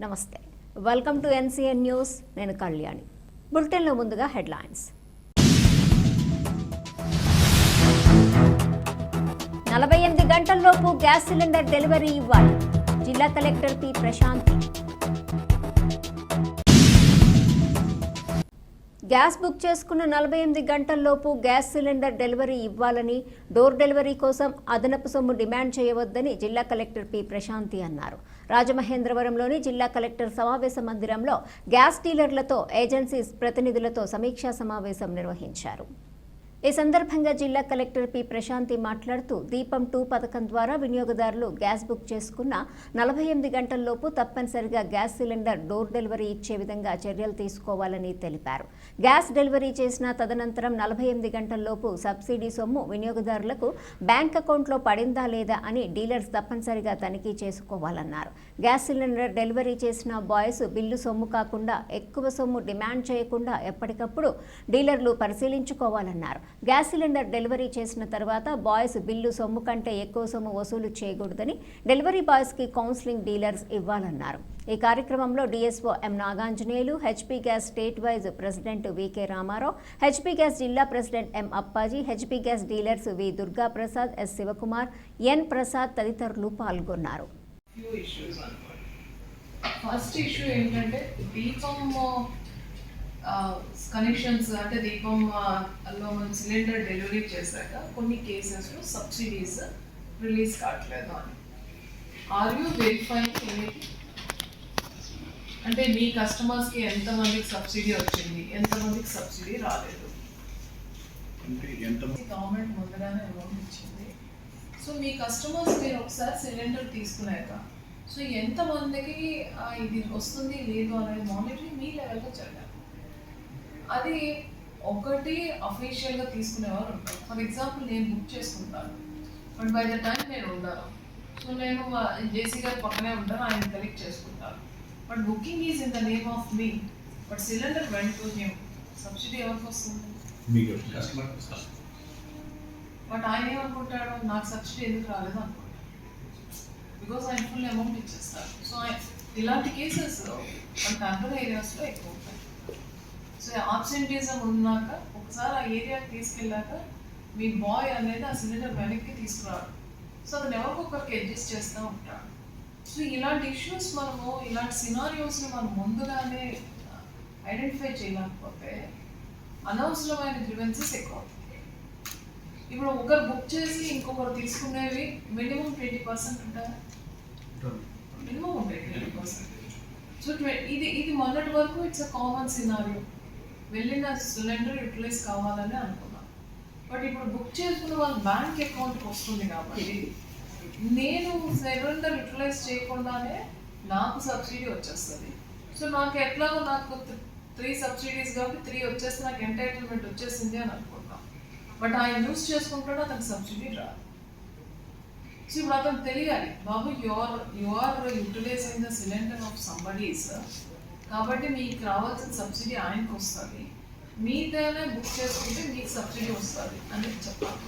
నమస్తే. Welcome to NCN news నేను కళ్యాణి. బులెటిన్లో ముందుగా హెడ్లైన్స్ నలభై ఎనిమిది గంటల్లోపు గ్యాస్ సిలిండర్ డెలివరీ ఇవ్వాలి. జిల్లా collector P Prashanthi. Gas book చేసుకున్న నలభై ఎనిమిది గంటల్లోపు గ్యాస్ సిలిండర్ డెలివరీ ఇవ్వాలని డోర్ డెలివరీ కోసం అదనపు సొమ్ము డిమాండ్ చేయవద్దని జిల్లా కలెక్టర్ పి. ప్రశాంతి అన్నారు. రాజమహేంద్రవరంలోని జిల్లా కలెక్టర్ సమావేశ మందిరంలో గ్యాస్ డీలర్లతో ఏజెన్సీస్ ప్రతినిధులతో సమీక్షా సమావేశం నిర్వహించారు. ఈ సందర్భంగా జిల్లా కలెక్టర్ పి. ప్రశాంతి మాట్లాడుతూ దీపం టూ పథకం ద్వారా వినియోగదారులు గ్యాస్ బుక్ చేసుకున్న నలభై ఎనిమిది గంటల్లోపు తప్పనిసరిగా గ్యాస్ సిలిండర్ డోర్ డెలివరీ ఇచ్చే విధంగా చర్యలు తీసుకోవాలని తెలిపారు. గ్యాస్ డెలివరీ చేసిన తదనంతరం నలభై ఎనిమిది గంటల్లోపు సబ్సిడీ సొమ్ము వినియోగదారులకు బ్యాంక్ అకౌంట్లో పడిందా లేదా అని డీలర్స్ తప్పనిసరిగా తనిఖీ చేసుకోవాలన్నారు. గ్యాస్ సిలిండర్ డెలివరీ చేసిన బాయ్స్ బిల్లు సొమ్ము కాకుండా ఎక్కువ సొమ్ము డిమాండ్ చేయకుండా ఎప్పటికప్పుడు డీలర్లు పరిశీలించుకోవాలన్నారు. గ్యాస్ సిలిండర్ డెలివరీ చేసిన తర్వాత బాయ్స్ బిల్లు సొమ్ము కంటే ఎక్కువ సొమ్ము వసూలు చేయకూడదని డెలివరీ బాయ్స్కి కౌన్సిలింగ్ డీలర్స్ ఇవ్వాలన్నారు. ఈ కార్యక్రమంలో DSO M Naganjaneyulu HP gas state wise president VK Ramarao HP gas జిల్లా president M Appaji HP gas dealers V Durga Prasad S Sivakumar N Prasad తదితరులు పాల్గొన్నారు. ఫస్ట్ ఇష్యూ ఏంటంటే దీపం కనెక్షన్స్ అంటే దీపం లో మనం సిలిండర్ డెలివరీ చేశాక కొన్ని కేసెస్లో సబ్సిడీస్ రిలీజ్ కావట్లేదు అని. ఆర్ యూ వెరిఫైయింగ్ ఎనీథింగ్ అంటే మీ కస్టమర్స్కి ఎంతమందికి సబ్సిడీ వచ్చింది? ఎంతమందికి సబ్సిడీ రాలేదు? గవర్నమెంట్ ముందుగానే అమౌంట్ ఇచ్చింది. సో మీ కస్టమర్స్ మీరు ఒకసారి సిలిండర్ తీసుకున్నాక సో ఎంతమందికి ఇది వస్తుంది లేదు అనేది మానిటరింగ్ మీ లెవెల్లో జరగాలి అది ఒకటి అఫీషియల్గా తీసుకునేవారు ఉంటారు. ఫర్ ఎగ్జాంపుల్ నేను బుక్ చేసుకుంటాను. బట్ బై ద టైం నేను ఉన్నాను సో నేను జేసీ గారి పక్కనే ఉంటాను ఆయన కలెక్ట్ చేసుకుంటాను. But booking is in the name of me but cylinder went to him subsidy ఎవరికి వస్తుంది? బట్ ఆయన ఏమనుకుంటాడు? నాకు సబ్సిడీ ఎందుకు రాలేదు అనుకుంటాడు. బికాస్ ఆయన ఫుల్ అమౌంట్ ఇచ్చేస్తారు సో ఆయన ఇలాంటి కేసెస్ మన అర్బన్ ఏరియాస్లో ఎక్కువ ఉంటాయి. సో ఆబ్సెంటీజం ఉన్నాక ఒకసారి ఆ ఏరియాకి తీసుకెళ్ళాక మీ బాయ్ అనేది ఆ సిలిండర్ వెనక్కి తీసుకురాడు సో అతను ఎవరికొకరికి అడ్జస్ట్ చేస్తూ ఉంటాడు సో ఇలాంటి ఇష్యూస్ మనము ఇలాంటి సినారియోస్ని మనం ముందుగానే ఐడెంటిఫై చేయలేకపోతే అనవసరమైన గ్రివెన్సెస్ ఎక్కువ అవుతాయి. ఇప్పుడు ఒకరు బుక్ చేసి ఇంకొకరు తీసుకునేవి మినిమం ట్వంటీ పర్సెంట్ ఉంటాయి మినిమం ఉంటాయి ట్వంటీ పర్సెంట్ సో ఇది ఇది మొన్నటి వరకు ఇట్స్ అ కామన్ సినారియో వెళ్ళిన సిలిండర్ యూటిలైజ్ కావాలని అనుకున్నాను బట్ ఇప్పుడు బుక్ చేసుకున్న వాళ్ళ బ్యాంక్ అకౌంట్కి వస్తుంది కాబట్టి నేను సిలిండర్ యూటిలైజ్ చేయకుండానే నాకు సబ్సిడీ వచ్చేస్తుంది. సో నాకు ఎట్లాగో నాకు త్రీ సబ్సిడీస్ కాబట్టి త్రీ వచ్చేస్తే నాకు ఎంటైటిల్మెంట్ వచ్చేసింది అని అనుకుంటాం బట్ ఆయన యూస్ చేసుకుంటాడు అతనికి సబ్సిడీ రాదు. సో ఇప్పుడు అతను తెలియాలి బాబు your your utilizing the cylinder of somebody's కాబట్టి మీకు రావాల్సిన సబ్సిడీ ఆయనకు వస్తుంది. మీదైనా బుక్ చేసుకుంటే మీకు సబ్సిడీ వస్తుంది అని చెప్పాలి.